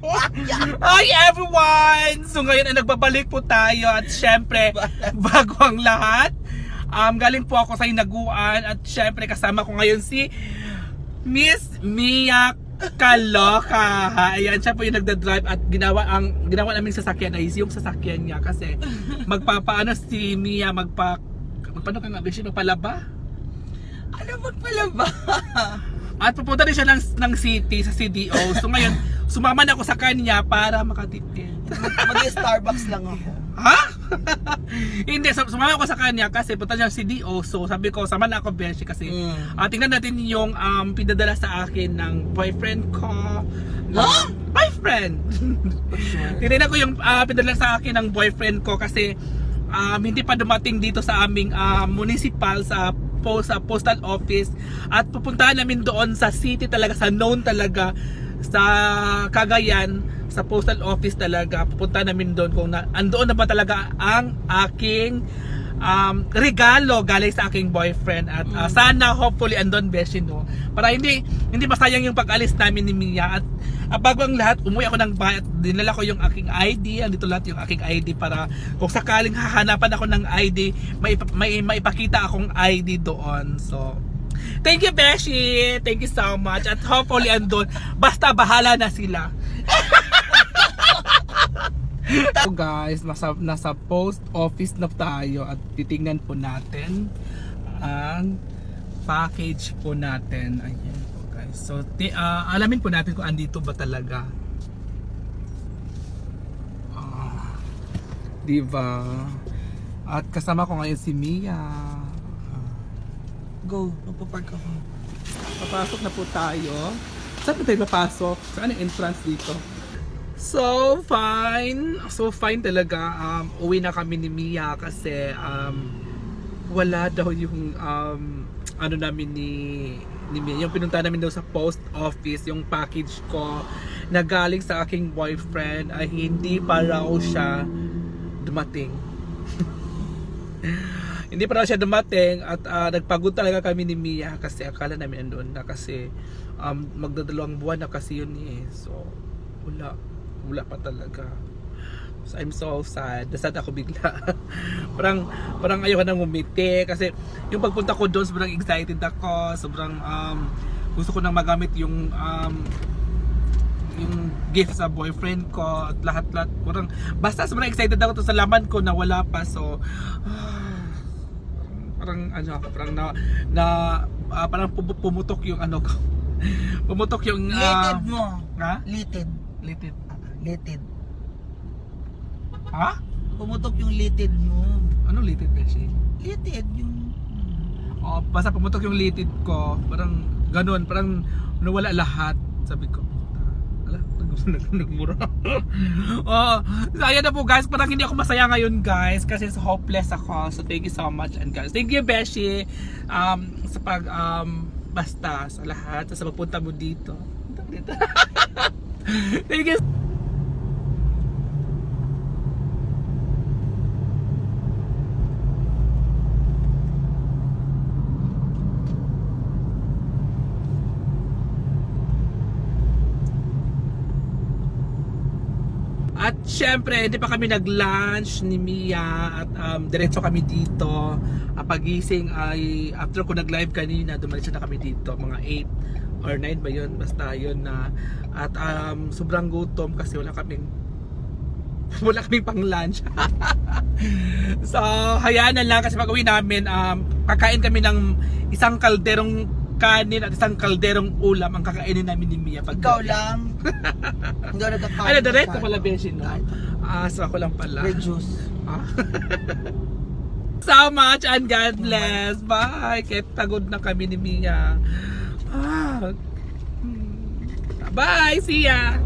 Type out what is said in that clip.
Hi everyone! So ngayon ay nagbabalik po tayo at syempre, bago ang lahat, um, galing po ako sa hinaguan at syempre kasama ko ngayon si Miss Mia Kaloka. Ayan, siya po yung nagda-drive at ginawa ang ginawa naming sasakyan ay yung sasakyan niya kasi magpapaano si Mia magpa magpaano ka nga Beshi, magpalaba? Ano magpalaba? At pupunta rin siya ng, ng city sa CDO. So ngayon, sumama na ako sa kanya para makatipid. Mag-Starbucks lang ako. Ha? Hindi, sum- sumama ako sa kanya kasi punta siya sa CDO. So sabi ko, sama na ako Beshi kasi Mm. ah, tingnan natin yung um, pinadala sa akin ng boyfriend ko. Huh? Boyfriend! Tinignan ko yung ah, pinadala sa akin ng boyfriend ko kasi um, hindi pa dumating dito sa aming ah, municipal sa po sa postal office at pupuntahan namin doon sa city talaga sa known talaga sa Cagayan sa postal office talaga pupunta namin doon kung na, andoon na ba talaga ang aking um, regalo galing sa aking boyfriend. At ah, sana hopefully andon beshi no? Para hindi hindi masayang yung pag-alis namin ni Mia. At ah, bago ang lahat umuwi ako ng bahay at dinala ko yung aking ID andito lahat yung aking ID para kung sakaling hahanapan ako ng ID may, may maipakita akong ID doon. So Thank you, Beshi! Thank you so much. At hopefully andun. Basta bahala na sila. So guys, nasa, nasa post office na tayo at titingnan po natin ang package po natin. Ayan po guys. So ti, ah, alamin po natin kung andito ba talaga. Ah, diba? At kasama ko ngayon si Mia. Go, magpapark ako. Papasok na po tayo. Saan na tayo papasok? Saan ang entrance dito? So fine. So fine talaga. Um, uwi na kami ni Mia kasi um, wala daw yung um, ano namin ni ni Mia. Yung pinunta namin daw sa post office, yung package ko na galing sa aking boyfriend ay hindi pa raw siya dumating. hindi pa siya dumating at ah, nagpagod talaga kami ni Mia kasi akala namin andun na kasi um, magdadalawang buwan na kasi yun eh. So, wala. Wala pa talaga. So, I'm so sad. Nasad ako bigla. parang, parang ayoko nang umiti kasi yung pagpunta ko doon sobrang excited ako. Sobrang um, gusto ko nang magamit yung um, yung gift sa boyfriend ko at lahat-lahat. Parang, basta sobrang excited ako to sa laman ko na wala pa. So, parang ano parang na, na ah, parang pum- pumutok yung ano ko pumutok yung ah, Litid mo. ha? Litid. litid Litid. ha? Pumutok yung litid mo. ano litid beshi? Litid yung... oh basta pumutok yung litid ko parang ganun parang nawala lahat sabi ko nagmura. Oh so ayan na po guys. Parang hindi ako masaya ngayon guys kasi hopeless ako. So thank you so much and guys thank you Beshi um, sa pag um, basta sa lahat. Sa pagpunta mo dito. Dito. Thank you At syempre, hindi pa kami nag-lunch ni Mia at um, diretso kami dito. Uh, pagising ay after ko nag-live kanina, dumalis na kami dito mga 8 or 9 ba yun? Basta yun na at um, sobrang gutom kasi wala kaming wala kaming pang lunch. so, hayaan na lang kasi pag uwi namin, um, kakain kami ng isang kalderong kanin at isang kalderong ulam ang kakainin namin ni Mia. Pag Ikaw lang. Hindi ako nagkakain. Ay, diretso pala. Beshi, no? Kahit Ah, so ako lang pala. Red juice. Ah. so much and God bless. Bye. Kahit pagod na kami ni Mia. Ah. Hmm. Bye. See ya.